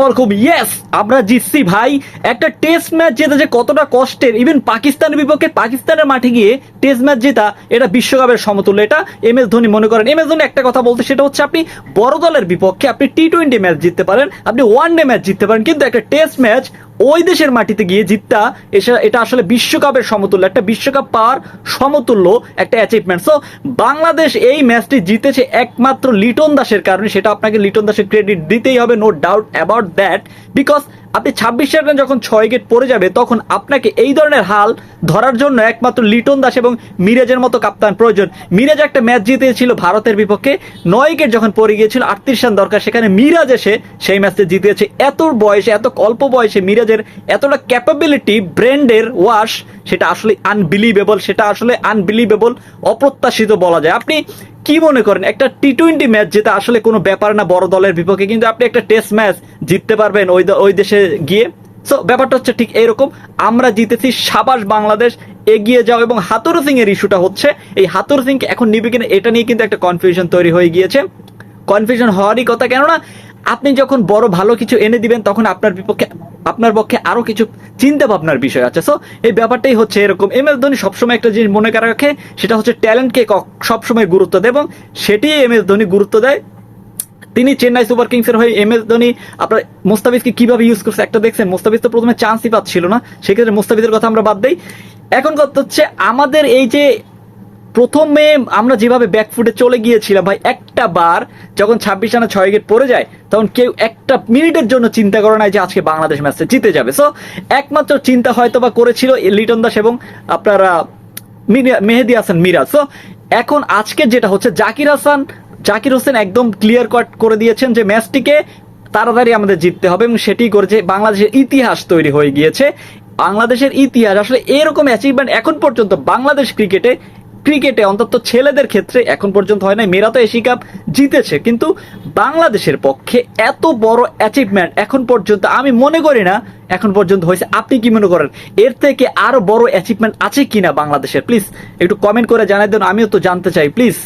আলাইকুম। ইয়েস আমরা জিতছি ভাই। একটা টেস্ট ম্যাচ জেতা যে কতটা কষ্টের। ইভেন পাকিস্তানের বিপক্ষে পাকিস্তানের মাঠে গিয়ে টেস্ট ম্যাচ জেতা, এটা বিশ্বকাপের সমতুল্য। এটা এম এস ধোনি মনে করেন। এম এস ধোনি একটা কথা বলতে, সেটা হচ্ছে আপনি বড় দলের বিপক্ষে আপনি টি টোয়েন্টি ম্যাচ জিততে পারেন, আপনি ওয়ান ডে ম্যাচ জিততে পারেন। কিন্তু একটা টেস্ট ম্যাচ ওই দেশের মাটিতে গিয়ে জিততা এটা আসলে বিশ্বকাপের সমতুল্য, একটা বিশ্বকাপ পার সমতুল্য একটা অ্যাচিভমেন্ট সো বাংলাদেশ এই ম্যাচটি জিতেছে একমাত্র লিটন দাসের কারণে, সেটা আপনাকে লিটন দাসের ক্রেডিট দিতেই হবে no doubt about that because আপনি ছাব্বিশ রান যখন ছয় গেট পড়ে যাবে, তখন আপনাকে এই ধরনের হাল ধরার জন্য একমাত্র লিটন দাস এবং মিরাজের মতো কাপ্তান প্রয়োজন। মিরাজ একটা ম্যাচ জিতেছিল ভারতের বিপক্ষে। নয় উইকেট যখন পড়ে গিয়েছিল, আটত্রিশ রান দরকার, সেখানে মিরাজ এসে সেই ম্যাচে জিতেছে। এত বয়সে, এত অল্প বয়সে মিরাজের এতটা ক্যাপাবিলিটি ব্র্যান্ডের ওয়াশ সেটা আসলে আনবিলিভেবল সেটা আসলে আনবিলিভেবল অপ্রত্যাশিত বলা যায়। আপনি কি মনে করেন? একটা টি টোয়েন্টি ম্যাচ যেটা আসলে কোনো ব্যাপার না, বড় দলের বিপক্ষে, কিন্তু আপনি একটা টেস্ট ম্যাচ জিততে পারবেন ওই ওই দেশে গিয়ে। সো ব্যাপারটা হচ্ছে ঠিক এরকম। আমরা জিতেছি সাবাস বাংলাদেশ, এগিয়ে যাও এবং হাতুর সিং এর ইস্যুটা হচ্ছে, এই হাতুর সিং এখন নিবে কিনা, এটা নিয়ে কিন্তু একটা কনফিউশন তৈরি হয়ে গিয়েছে। কনফিউশন হওয়ারই কথা কেননা, আপনি যখন বড় ভালো কিছু এনে দিবেন, তখন আপনার বিপক্ষে আপনার পক্ষে আরও কিছু চিন্তা ভাবনার বিষয় আছে। সো এই ব্যাপারটাই হচ্ছে এরকম। এম এস ধোনি সবসময় একটা জিনিস মনে করে রাখে, সেটা হচ্ছে ট্যালেন্টকে সবসময় গুরুত্ব দেয় এবং সেটি এম এস ধোনি গুরুত্ব দেয়। তিনি চেন্নাই সুপার কিংসের হয়ে এম এস ধোনি, আপনার মুস্তাফিজকে কীভাবে ইউজ করছে একটা দেখছেন? মুস্তাফিজ তো প্রথমে চান্সই পাচ্ছিল না, সেক্ষেত্রে মুস্তাফিজের কথা আমরা বাদ দিই। এখন কথা হচ্ছে আমাদের এই যে প্রথমে আমরা যেভাবে ব্যাকফুটে চলে গিয়েছিলাম, ভাই, একটা বার যখন ছাব্বিশ রানে ছয় উইকেট পড়ে যায়, তখন কেউ একটা মিনিটের জন্য চিন্তা করে নাই যে আজকে বাংলাদেশ ম্যাচে জিতে যাবে। সো একমাত্র চিন্তা হয়তো বা করেছিল লিটন দাস এবং আপনারা মেহেদি হাসান মিরাজ। সো এখন আজকে যেটা হচ্ছে, জাকির হাসান, জাকির হোসেন একদম ক্লিয়ার কাট করে দিয়েছেন যে ম্যাচটিকে তাড়াতাড়ি আমাদের জিততে হবে এবং সেটি করেছে বাংলাদেশের ইতিহাস তৈরি হয়ে গিয়েছে। বাংলাদেশের ইতিহাস, আসলে এরকম অ্যাচিভমেন্ট এখন পর্যন্ত বাংলাদেশ ক্রিকেটে ক্রিকেটে অন্তত ছেলেদের ক্ষেত্রে এখন পর্যন্ত হয় না মেয়েরা তো এশিয়া কাপ জিতেছে, কিন্তু বাংলাদেশের পক্ষে এত বড় অ্যাচিভমেন্ট এখন পর্যন্ত আমি মনে করি না, এখন পর্যন্ত হয়েছে। আপনি কি মনে করেন, এর থেকে আরও বড় অ্যাচিভমেন্ট আছে কিনা বাংলাদেশের? প্লিজ একটু কমেন্ট করে জানাই দেন, আমিও তো জানতে চাই প্লিজ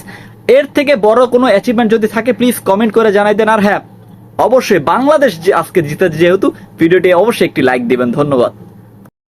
এর থেকে বড় কোনো অ্যাচিভমেন্ট যদি থাকে প্লিজ কমেন্ট করে জানাই দেন। আর হ্যাঁ অবশ্যই বাংলাদেশ আজকে জিতে যেহেতু ভিডিওটি অবশ্যই একটি লাইক দিবেন। ধন্যবাদ।